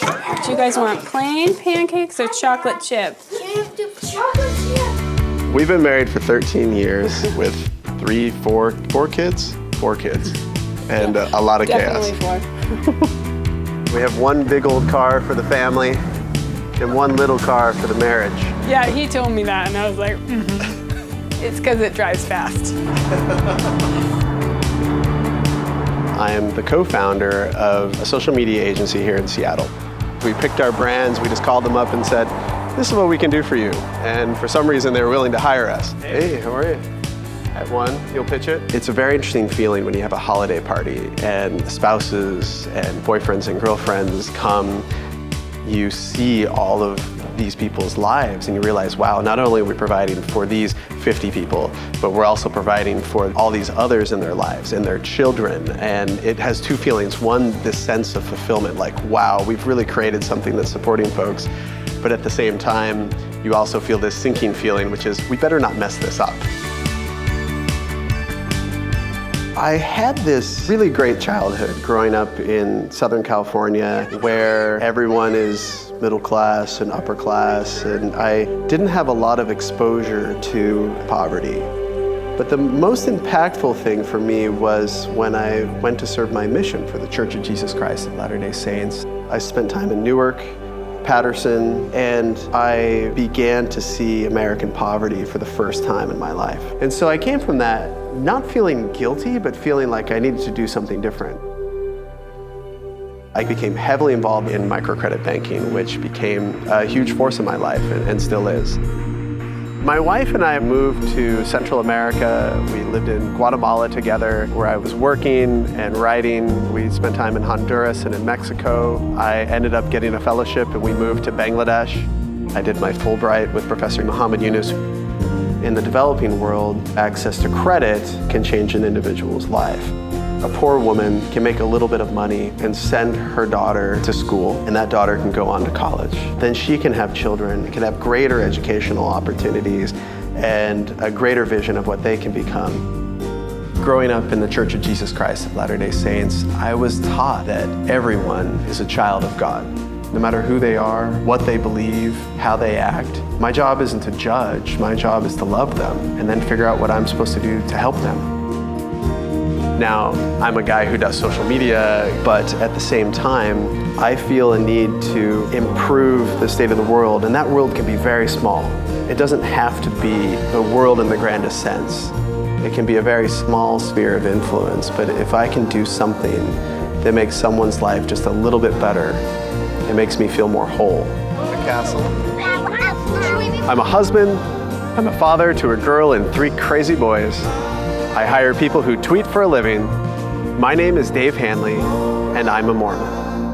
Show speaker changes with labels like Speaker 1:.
Speaker 1: Do you guys want plain pancakes or chocolate chip?
Speaker 2: Can you do chocolate chip?
Speaker 3: We've been married for 13 years with three, four, four kids, four kids, and uh, a lot of chaos.
Speaker 1: Definitely four.
Speaker 3: We have one big old car for the family and one little car for the marriage.
Speaker 1: Yeah, he told me that, and I was like, mm-hmm. it's because it drives fast.
Speaker 3: I am the co-founder of a social media agency here in Seattle. We picked our brands, we just called them up and said, this is what we can do for you. And for some reason, they were willing to hire us. Hey, how are you? At one, you'll pitch it. It's a very interesting feeling when you have a holiday party and spouses and boyfriends and girlfriends come. You see all of these people's lives and you realize, wow, not only are we providing for these 50 people, but we're also providing for all these others in their lives and their children. And it has two feelings. One, this sense of fulfillment, like, wow, we've really created something that's supporting folks. But at the same time, you also feel this sinking feeling, which is, we better not mess this up. I had this really great childhood growing up in Southern California where everyone is middle class and upper class, and I didn't have a lot of exposure to poverty. But the most impactful thing for me was when I went to serve my mission for the Church of Jesus Christ of Latter day Saints. I spent time in Newark, Patterson, and I began to see American poverty for the first time in my life. And so I came from that not feeling guilty, but feeling like I needed to do something different. I became heavily involved in microcredit banking, which became a huge force in my life and, and still is. My wife and I moved to Central America. We lived in Guatemala together, where I was working and writing. We spent time in Honduras and in Mexico. I ended up getting a fellowship and we moved to Bangladesh. I did my Fulbright with Professor Muhammad Yunus. In the developing world, access to credit can change an individual's life. A poor woman can make a little bit of money and send her daughter to school, and that daughter can go on to college. Then she can have children, can have greater educational opportunities, and a greater vision of what they can become. Growing up in the Church of Jesus Christ of Latter day Saints, I was taught that everyone is a child of God. No matter who they are, what they believe, how they act, my job isn't to judge, my job is to love them and then figure out what I'm supposed to do to help them. Now, I'm a guy who does social media, but at the same time, I feel a need to improve the state of the world, and that world can be very small. It doesn't have to be the world in the grandest sense. It can be a very small sphere of influence, but if I can do something that makes someone's life just a little bit better, it makes me feel more whole. The castle. I'm a husband, I'm a father to a girl and three crazy boys. I hire people who tweet for a living. My name is Dave Hanley, and I'm a Mormon.